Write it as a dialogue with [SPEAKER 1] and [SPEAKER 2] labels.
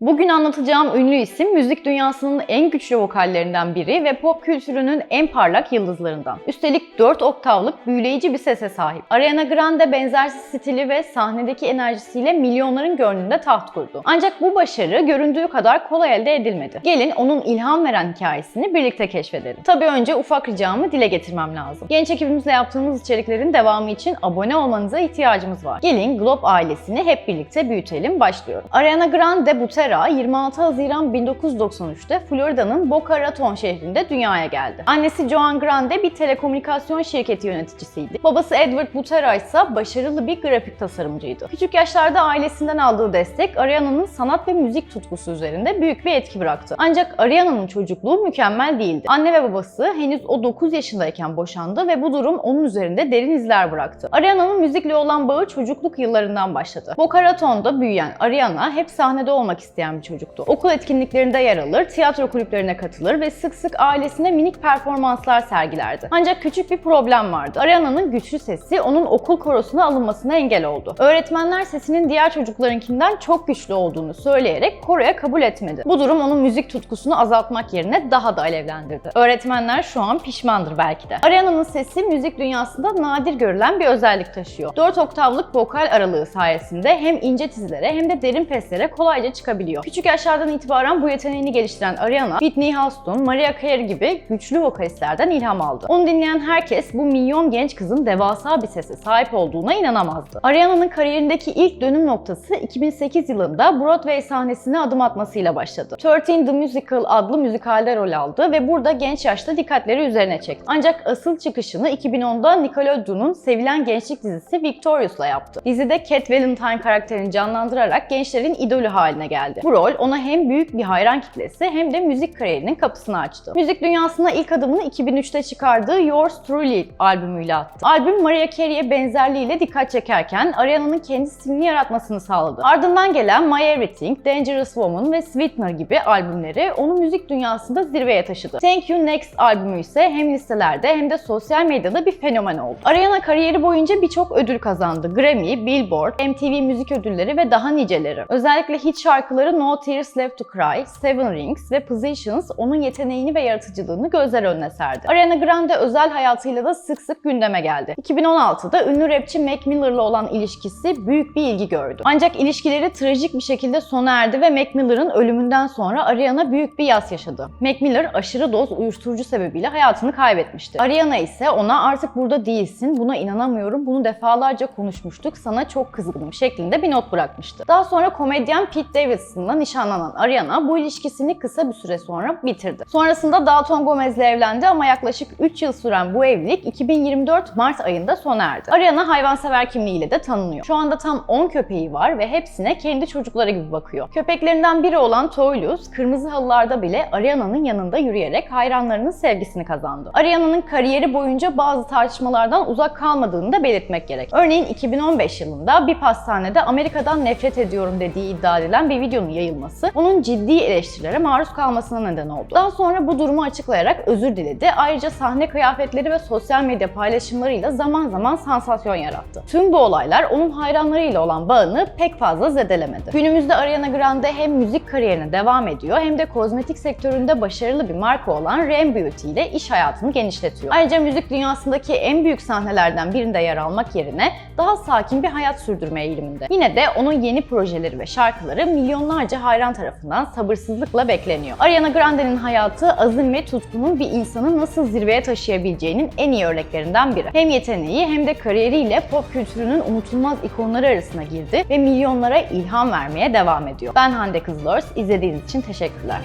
[SPEAKER 1] Bugün anlatacağım ünlü isim müzik dünyasının en güçlü vokallerinden biri ve pop kültürünün en parlak yıldızlarından. Üstelik 4 oktavlık büyüleyici bir sese sahip. Ariana Grande benzersiz stili ve sahnedeki enerjisiyle milyonların gönlünde taht kurdu. Ancak bu başarı göründüğü kadar kolay elde edilmedi. Gelin onun ilham veren hikayesini birlikte keşfedelim. Tabii önce ufak ricamı dile getirmem lazım. Genç ekibimizle yaptığımız içeriklerin devamı için abone olmanıza ihtiyacımız var. Gelin Globe ailesini hep birlikte büyütelim. Başlıyorum. Ariana Grande Butera 26 Haziran 1993'te Florida'nın Boca Raton şehrinde dünyaya geldi. Annesi Joan Grande bir telekomünikasyon şirketi yöneticisiydi. Babası Edward Butera ise başarılı bir grafik tasarımcıydı. Küçük yaşlarda ailesinden aldığı destek Ariana'nın sanat ve müzik tutkusu üzerinde büyük bir etki bıraktı. Ancak Ariana'nın çocukluğu mükemmel değildi. Anne ve babası henüz o 9 yaşındayken boşandı ve bu durum onun üzerinde derin izler bıraktı. Ariana'nın müzikle olan bağı çocukluk yıllarından başladı. Boca Raton'da büyüyen Ariana hep sahnede olmak isteyen bir çocuktu. Okul etkinliklerinde yer alır, tiyatro kulüplerine katılır ve sık sık ailesine minik performanslar sergilerdi. Ancak küçük bir problem vardı. Ariana'nın güçlü sesi onun okul korosuna alınmasına engel oldu. Öğretmenler sesinin diğer çocuklarınkinden çok güçlü olduğunu söyleyerek koroya kabul etmedi. Bu durum onun müzik tutkusunu azaltmak yerine daha da alevlendirdi. Öğretmenler şu an pişmandır belki de. Ariana'nın sesi müzik dünyasında nadir görülen bir özellik taşıyor. 4 oktavlık vokal aralığı sayesinde hem ince tizlere hem de derin peslere kolayca çıkabiliyor. Küçük yaşlardan itibaren bu yeteneğini geliştiren Ariana, Whitney Houston, Mariah Carey gibi güçlü vokalistlerden ilham aldı. Onu dinleyen herkes bu milyon genç kızın devasa bir sese sahip olduğuna inanamazdı. Ariana'nın kariyerindeki ilk dönüm noktası 2008 yılında Broadway sahnesine adım atmasıyla başladı. 13 The Musical adlı müzikalde rol aldı ve burada genç yaşta dikkatleri üzerine çekti. Ancak asıl çıkışını 2010'da Nickelodeon'un sevilen gençlik dizisi Victorious'la yaptı. Dizide Cat Valentine karakterini canlandırarak gençlerin idolü haline geldi. Bu rol ona hem büyük bir hayran kitlesi hem de müzik kariyerinin kapısını açtı. Müzik dünyasına ilk adımını 2003'te çıkardığı Yours Truly albümüyle attı. Albüm Mariah Carey'e benzerliğiyle dikkat çekerken Ariana'nın kendi stilini yaratmasını sağladı. Ardından gelen My Everything, Dangerous Woman ve Sweetener gibi albümleri onu müzik dünyasında zirveye taşıdı. Thank You Next albümü ise hem listelerde hem de sosyal medyada bir fenomen oldu. Ariana kariyeri boyunca birçok ödül kazandı. Grammy, Billboard, MTV Müzik Ödülleri ve daha niceleri. Özellikle hit şarkıları No Tears Left to Cry, Seven Rings ve Positions onun yeteneğini ve yaratıcılığını gözler önüne serdi. Ariana Grande özel hayatıyla da sık sık gündeme geldi. 2016'da ünlü rapçi Mac Miller'la olan ilişkisi büyük bir ilgi gördü. Ancak ilişkileri trajik bir şekilde sona erdi ve Mac Miller'ın ölümünden sonra Ariana büyük bir yas yaşadı. Mac Miller aşırı doz uyuşturucu sebebiyle hayatını kaybetmişti. Ariana ise ona artık burada değilsin, buna inanamıyorum, bunu defalarca konuşmuştuk, sana çok kızgınım şeklinde bir not bırakmıştı. Daha sonra komedyen Pete Davidson'la nişanlanan Ariana bu ilişkisini kısa bir süre sonra bitirdi. Sonrasında Dalton Gomez'le evlendi ama yaklaşık 3 yıl süren bu evlilik 2024 Mart ayında sona erdi. Ariana hayvansever kimliğiyle de tanınıyor. Şu anda tam 10 köpeği var ve hepsine kendi çocukları gibi bakıyor. Köpeklerinden biri olan Toylus, kırmızı halılarda bile Ariana'nın yanında yürüyerek hayranlarının sevgisini kazandı. Ariana'nın kariyeri boyunca bazı tartışmalardan uzak kalmadığını da belirtmek gerek. Örneğin 2015 yılında bir pastanede Amerika'dan nefret ediyorum dediği iddia edilen bir videonun yayılması onun ciddi eleştirilere maruz kalmasına neden oldu. Daha sonra bu durumu açıklayarak özür diledi. Ayrıca sahne kıyafetleri ve sosyal medya paylaşımlarıyla zaman zaman sansasyon yarattı. Tüm bu olaylar onun hayranlarıyla olan bağını pek fazla zedelemedi. Günümüzde Ariana Grande hem müzik kariyerine devam ediyor hem de kozmetik sektöründe başarılı bir marka olan Ren Beauty ile iş hayatını genişletiyor. Ayrıca müzik dünyasındaki en büyük sahnelerden birinde yer almak yerine daha sakin bir hayat sürdürme eğiliminde. Yine de onun yeni projeleri ve şarkıları milyonlarca hayran tarafından sabırsızlıkla bekleniyor. Ariana Grande'nin hayatı azim ve tutkunun bir insanı nasıl zirveye taşıyabileceğinin en iyi örneklerinden biri. Hem yeteneği hem de kariyeriyle pop kültürünün unutulmaz ikonları arasına girdi ve milyonlara ilham vermeye devam ediyor. Ben Hande Kızılörs, izlediğiniz için teşekkürler.